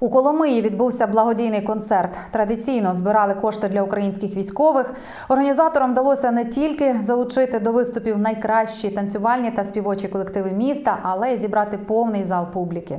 У Коломиї відбувся благодійний концерт. Традиційно збирали кошти для українських військових. Організаторам вдалося не тільки залучити до виступів найкращі танцювальні та співочі колективи міста, але й зібрати повний зал публіки.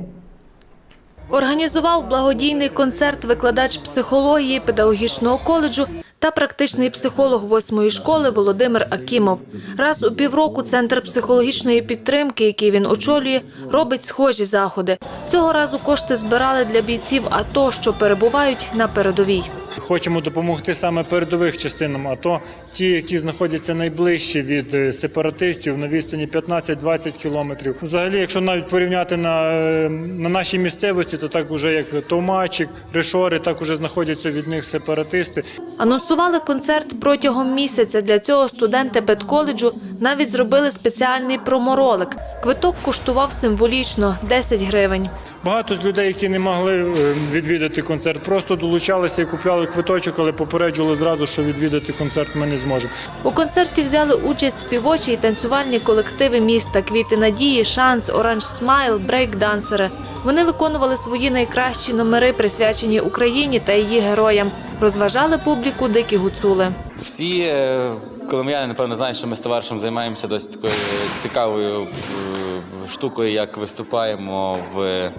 Організував благодійний концерт викладач психології педагогічного коледжу та практичний психолог восьмої школи Володимир Акімов. Раз у півроку центр психологічної підтримки, який він очолює, робить схожі заходи. Цього разу кошти збирали для бійців АТО, що перебувають на передовій. Хочемо допомогти саме передових частинам АТО, ті, які знаходяться найближче від е, сепаратистів на відстані 15-20 кілометрів. Взагалі, якщо навіть порівняти на, е, на нашій місцевості, то так уже як Товмачик, Решори, так уже знаходяться від них сепаратисти. Анонсували концерт протягом місяця. Для цього студенти педколеджу навіть зробили спеціальний проморолик. Квиток коштував символічно 10 гривень. Багато з людей, які не могли е, відвідати концерт, просто долучалися і купляли квиточок, але попереджували зразу, що відвідати концерт ми не зможемо. У концерті взяли участь співочі і танцювальні колективи міста Квіти надії, шанс, оранж смайл, брейк-дансери. Вони виконували свої найкращі номери, присвячені Україні та її героям. Розважали публіку дикі гуцули. Всі е, коломияни, напевно, знають, що ми з товаришем займаємося досить такою цікавою е, штукою, як виступаємо в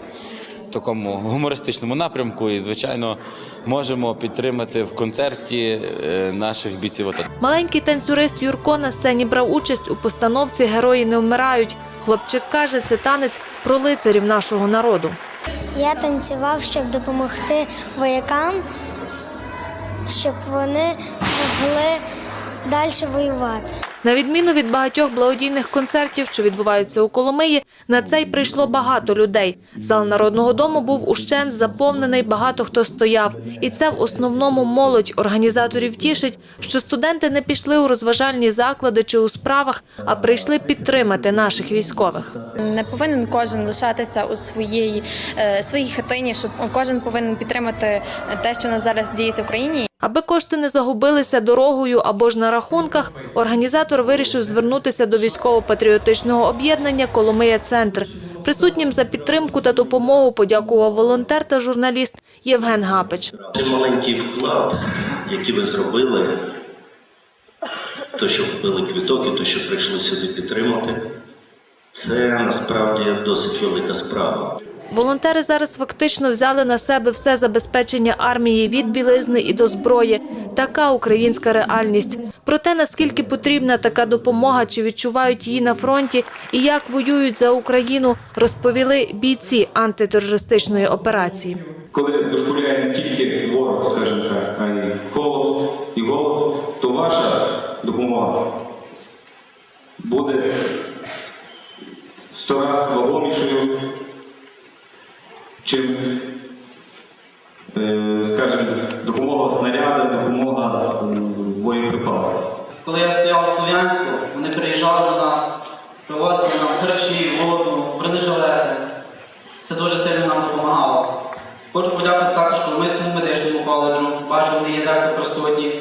такому гумористичному напрямку. І, звичайно, можемо підтримати в концерті е, наших бійців. АТО. Маленький танцюрист Юрко на сцені брав участь у постановці Герої не вмирають. Хлопчик каже, це танець про лицарів нашого народу. Я танцював, щоб допомогти воякам, щоб вони могли далі воювати. На відміну від багатьох благодійних концертів, що відбуваються у Коломиї, на цей прийшло багато людей. Зал народного дому був ущент заповнений, багато хто стояв. І це в основному молодь. Організаторів тішить, що студенти не пішли у розважальні заклади чи у справах, а прийшли підтримати наших військових. Не повинен кожен лишатися у своїй, е, своїй хатині, щоб кожен повинен підтримати те, що у нас зараз діється в країні. Аби кошти не загубилися дорогою або ж на рахунках, організатор вирішив звернутися до військово-патріотичного об'єднання Коломия Центр. Присутнім за підтримку та допомогу подякував волонтер та журналіст Євген Гапич. Цей маленький вклад, який ви зробили, то, що купили квіток і то, що прийшли сюди підтримати, це насправді досить велика справа. Волонтери зараз фактично взяли на себе все забезпечення армії від білизни і до зброї. Така українська реальність. Про те, наскільки потрібна така допомога, чи відчувають її на фронті, і як воюють за Україну, розповіли бійці антитерористичної операції. коли дошкуляє не тільки ворог, скажімо так, а й холод і голод, то ваша допомога буде сто раз вагомішою, чим, е, скажімо, допомога снаряди, допомога е, боєприпасів. Коли я стояв у Слов'янську, вони приїжджали до нас, привозили нам харчі, воду, бронежилети. Це дуже сильно нам допомагало. Хочу подякувати також Коломийському медичному коледжу. Бачу, вони є дехто присутні.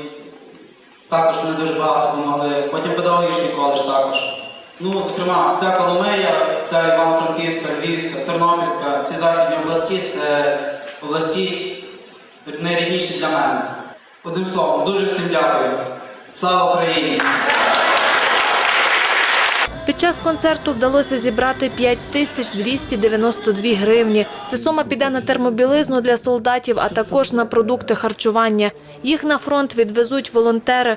Також вони дуже багато допомогли. Потім педагогічний коледж також. Ну, зокрема, вся Коломия, вся Івано-Франківська, Львівська, Тернопільська, всі західні області це області найрідніші для мене. Одним словом, дуже всім дякую. Слава Україні! Під час концерту вдалося зібрати 5292 гривні. Ця сума піде на термобілизну для солдатів, а також на продукти харчування. Їх на фронт відвезуть волонтери.